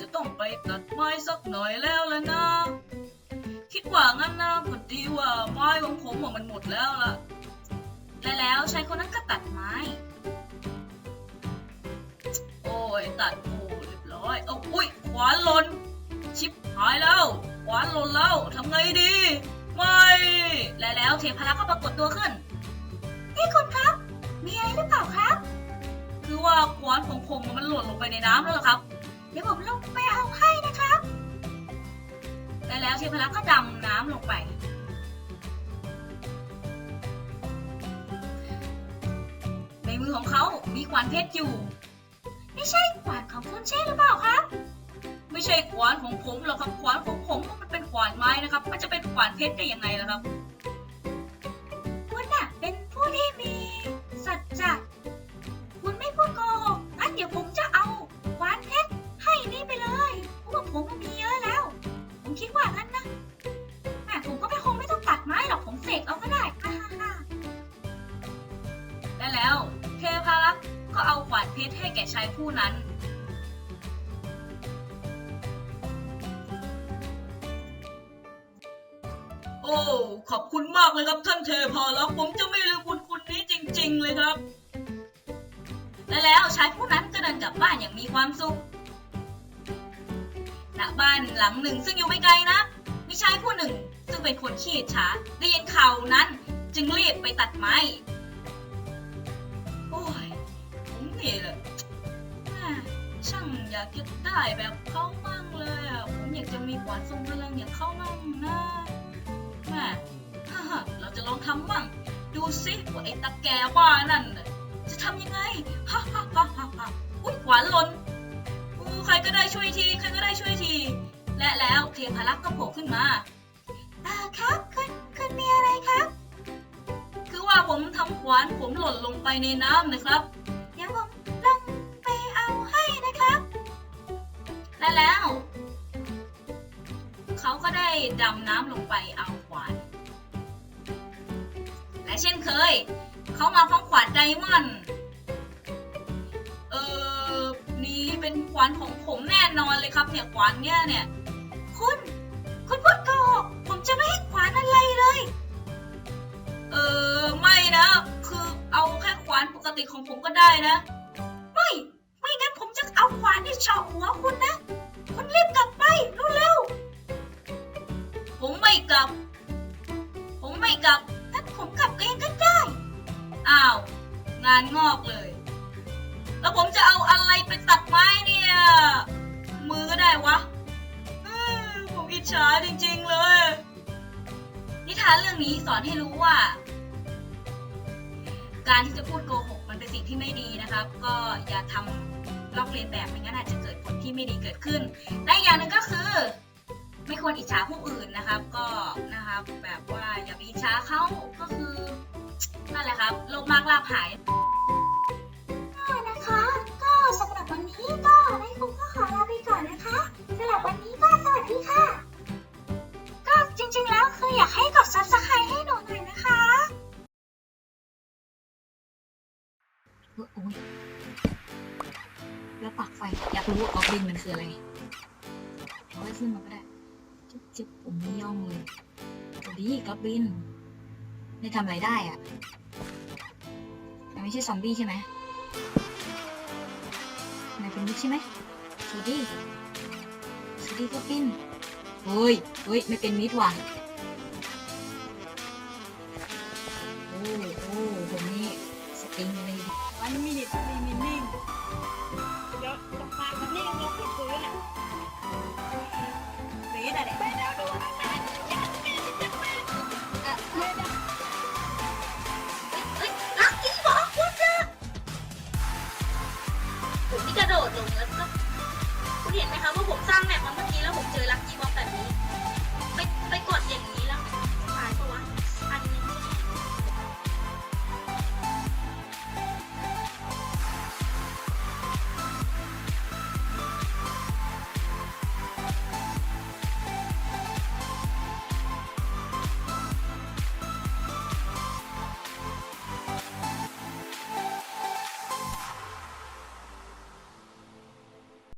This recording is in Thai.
จะต้องไปตัดไม้สักหน่อยแล้วล่ะนะ คิดว่างั้นนะพอดีว่าไม้ของผมอะมันหมดแล้วล่ะ และแล้วชายคนนั้นก็ตัดไม้ โอ้ยตัดโอ้เรียบร้อยเอาอุ้ยขวานหล่นชิปหายแล้วขวานหล่นแล้วทำไงดีไม่และแล้วเทพารักษ์ก็ปรากฏตัวขึ้นนี่คุณครับ มีอะไรหรือเปล่าครับ คือว่าขวานของผมมันหล่นลงไปในน้ำแล้วล่ะครับ ดี๋ยวผมลงไปเอาให้นะครับและแล้วเทพารักก็ดำน้ำลงไป ในมือของเขามีขวานเพชรอยู่ ไม่ใช่ขวานของคุณใช่หรือเปล่าครับ ไม่ใช่ขวานของผมหรอกครับขวานของผมมันเป็นขวานไม้นะครับ มันจะเป็นขวานเพชรได้ยังไงล่ะครับ เพชรให้แก่ชายผู้นั้น โอ้ ขอบคุณมากเลยครับท่านเทพารักษ์ผมจะไม่ลืมคุณคุณนี้จริง ๆ เลยครับ และแล้วชายผู้นั้นก็เดินกลับบ้านอย่างมีความสุขณบ้านหลังหนึ่งซึ่งอยู่ไม่ไกลนะมีชายผู้หนึ่ง ซึ่งเป็นคนขี้อิจฉาได้ยินข่าวนั้น จึงรีบไปตัดไม้ ผมนี่แหละแม่ช่างอยากจะได้แบบเขามั่งเลยอะ ผมอยากจะมีขวานทรงพลังอย่างเขามั่งนะแม่ฮ่าฮ่าเราจะลองทำมั่งดูสิว่าไอ้ตะแกว่านั่นน่ะจะทำยังไงฮ่าฮ่าฮ่าฮ่าฮ่าอุ้ยขวานหล่นอู้ใครก็ได้ช่วยที ใครก็ได้ช่วยที และแล้วเทพารักษ์ก็โผล่ขึ้นมาอ่าครับคุณคุณมีอะไรครับ คือว่าผมทำขวานผมหล่นลงไปในน้ำนะครับ ดำน้ำลงไปเอาขวาน และเช่นเคย เขามาพร้อมขวานไดมอนด์เออนี่เป็นขวานของผมแน่นอนเลยครับเนี่ยขวานเนี่ยเนี่ย คุณ คุณพูดโกหกผมจะไม่ให้ขวานอะไรเลย เออไม่นะ คือเอาแค่ขวานปกติของผมก็ได้นะ ไม่ ไม่งั้นผมจะเอาขวานที่เฉาะหัวคุณนะ งานงอกเลย แล้วผมจะเอาอะไรไปตัดไม้เนี่ย มือก็ได้วะผมอิจฉาจริง ๆ เลย นิทานเรื่องนี้สอนให้รู้ว่า การที่จะพูดโกหกมันเป็นสิ่งที่ไม่ดีนะครับ ก็อย่าทำลอกเลียนแบบไม่งั้นอาจจะเกิดผลที่ไม่ดีเกิดขึ้น และอีกอย่างหนึ่งก็คือ ไม่ควรอิจฉาผู้อื่นนะครับ ก็นะครับแบบว่าอย่าไปอิจฉาเขาก็คือ นั่นแหละครับโลภมากลาภหายนะคะ ก็สำหรับวันนี้ก็ได้คุณก็ขอลาไปก่อนนะคะสำหรับวันนี้ก็สวัสดีค่ะ ก็จริงๆแล้วคืออยากให้กด subscribe ให้หนูหน่อยนะคะเออโอ้ยแล้วปลักไฟ อยากรู้ว่าออฟบินมันคืออะไรเอาไว้ขึ้นมาก็ได้จุ๊บจุ๊บผมไม่ย่องเลยสวัสดีกอบบินได้ทำอะไรได้อะมัน ไม่ใช่ซอมบี้ใช่ไหมไายเป็นมิกใช่ไหมสวัสดีสวัสดีก็ปิ้นเฮ้ยเฮ้ยไม่เป็นมิดว่ะโอ้โอ้ผมนี่สติงเลยวันมีเด็สมีมินนิ่งเดี๋ยวจะพามันนี่ลงที่พื้นอะสีแต่เด็กไม่ได้ดูนะ เนิร์ดก็คุณเห็นไหมคะว่าผมสร้างแมปมาเมื่อกี้แล้วผมเจอลักกี้บ็อกแบบนี้